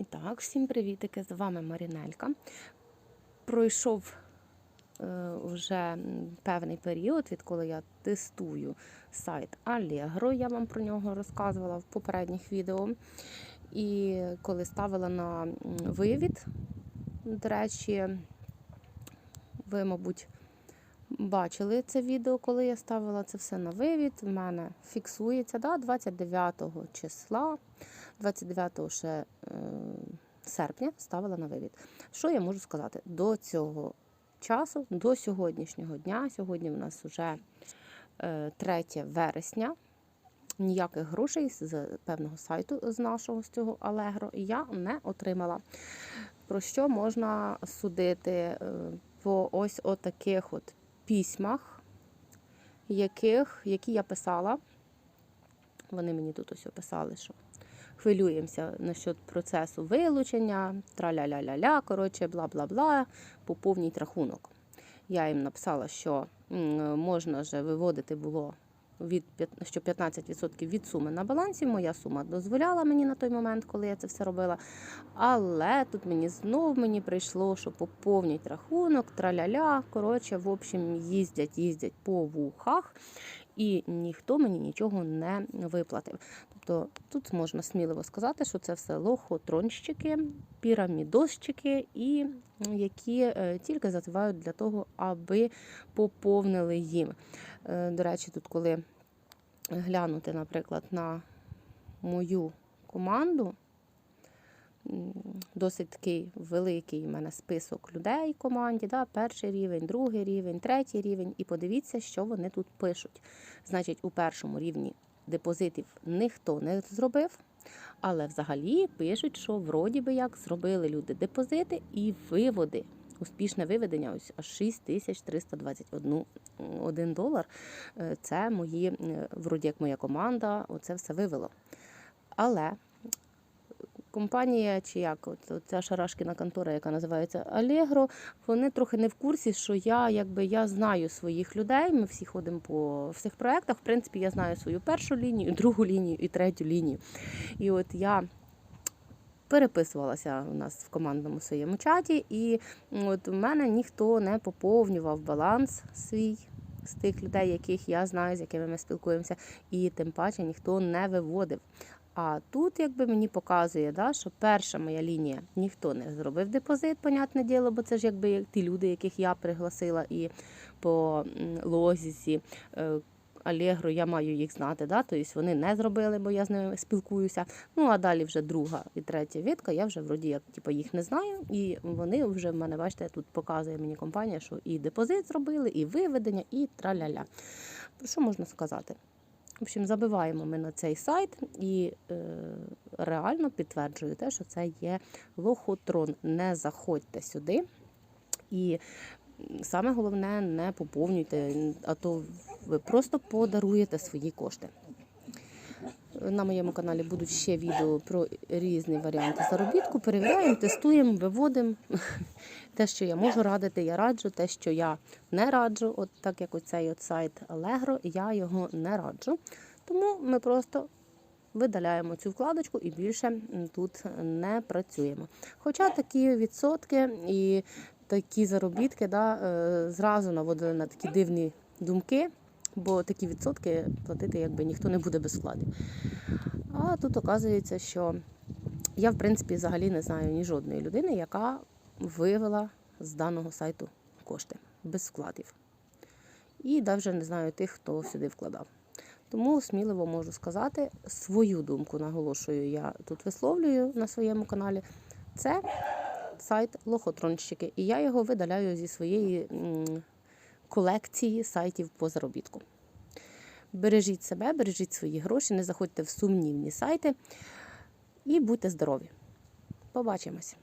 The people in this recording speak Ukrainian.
І так, всім привітики! З вами Марінелька. Пройшов е, вже певний період, відколи я тестую сайт Allegro. Я вам про нього розказувала в попередніх відео. І коли ставила на вивід, до речі, ви, мабуть, бачили це відео, коли я ставила це все на вивід. У мене фіксується да, 29 числа. 29 ще е, серпня ставила на вивід. Що я можу сказати? До цього часу, до сьогоднішнього дня, сьогодні в нас вже е, 3 вересня, ніяких грошей з певного сайту з нашого з цього Allegro я не отримала. Про що можна судити е, по ось отаких от письмах, яких, які я писала. Вони мені тут ось описали, що хвилюємося насчет процесу вилучення, траля-ля-ля-ля, коротше, бла-бла-бла, поповніть рахунок. Я їм написала, що можна вже виводити було від що 15% від суми на балансі. Моя сума дозволяла мені на той момент, коли я це все робила. Але тут мені знов мені прийшло, що поповнюють рахунок, траля-ля. Коротше, в общем, їздять, їздять по вухах, і ніхто мені нічого не виплатив. Тобто тут можна сміливо сказати, що це все лохотронщики, пірамідосчики, і які е, тільки зативають для того, аби поповнили їм. Е, До речі, тут, коли глянути, наприклад, на мою команду, досить такий великий у мене список людей в команді. Да? Перший рівень, другий рівень, третій рівень. І подивіться, що вони тут пишуть. Значить, у першому рівні депозитів ніхто не зробив. Але взагалі пишуть, що вроді би як зробили люди депозити і виводи. Успішне виведення ось аж 6321 один долар. Е, Це мої, е, вроді як моя команда, оце все вивело. Але компанія, чи як, от, ця шарашкіна контора, яка називається Allegro, вони трохи не в курсі, що я якби я знаю своїх людей. Ми всі ходимо по всіх проєктах. В принципі, я знаю свою першу лінію, другу лінію і третю лінію. І от я. Переписувалася у нас в командному своєму чаті, і от у мене ніхто не поповнював баланс свій з тих людей, яких я знаю, з якими ми спілкуємося, і тим паче ніхто не виводив. А тут, якби мені показує, да, що перша моя лінія ніхто не зробив депозит, понятне діло, бо це ж якби ті люди, яких я пригласила, і по логіці е, я маю їх знати, да, тобто вони не зробили, бо я з ними спілкуюся. Ну а далі вже друга і третя відка, я вже вроді як типу, їх не знаю, і вони вже в мене, бачите, тут показує мені компанія, що і депозит зробили, і виведення, і траля-ля. Про що можна сказати? В общем, забиваємо ми на цей сайт і е, реально підтверджую те, що це є лохотрон. Не заходьте сюди. І саме головне, не поповнюйте, а то ви просто подаруєте свої кошти. На моєму каналі будуть ще відео про різні варіанти заробітку. Перевіряємо, тестуємо, виводимо. Те, що я можу радити, я раджу. Те, що я не раджу, от так як оцей от сайт Allegro, я його не раджу. Тому ми просто видаляємо цю вкладочку і більше тут не працюємо. Хоча такі відсотки і такі заробітки да, е, зразу наводили на такі дивні думки, бо такі відсотки платити якби ніхто не буде без вкладів. А тут оказується, що я, в принципі, взагалі не знаю ні жодної людини, яка вивела з даного сайту кошти без вкладів. І навіть не знаю тих, хто сюди вкладав. Тому сміливо можу сказати свою думку, наголошую, я тут висловлюю на своєму каналі. Це сайт Лохотронщики, і я його видаляю зі своєї колекції сайтів по заробітку. Бережіть себе, бережіть свої гроші, не заходьте в сумнівні сайти і будьте здорові. Побачимось!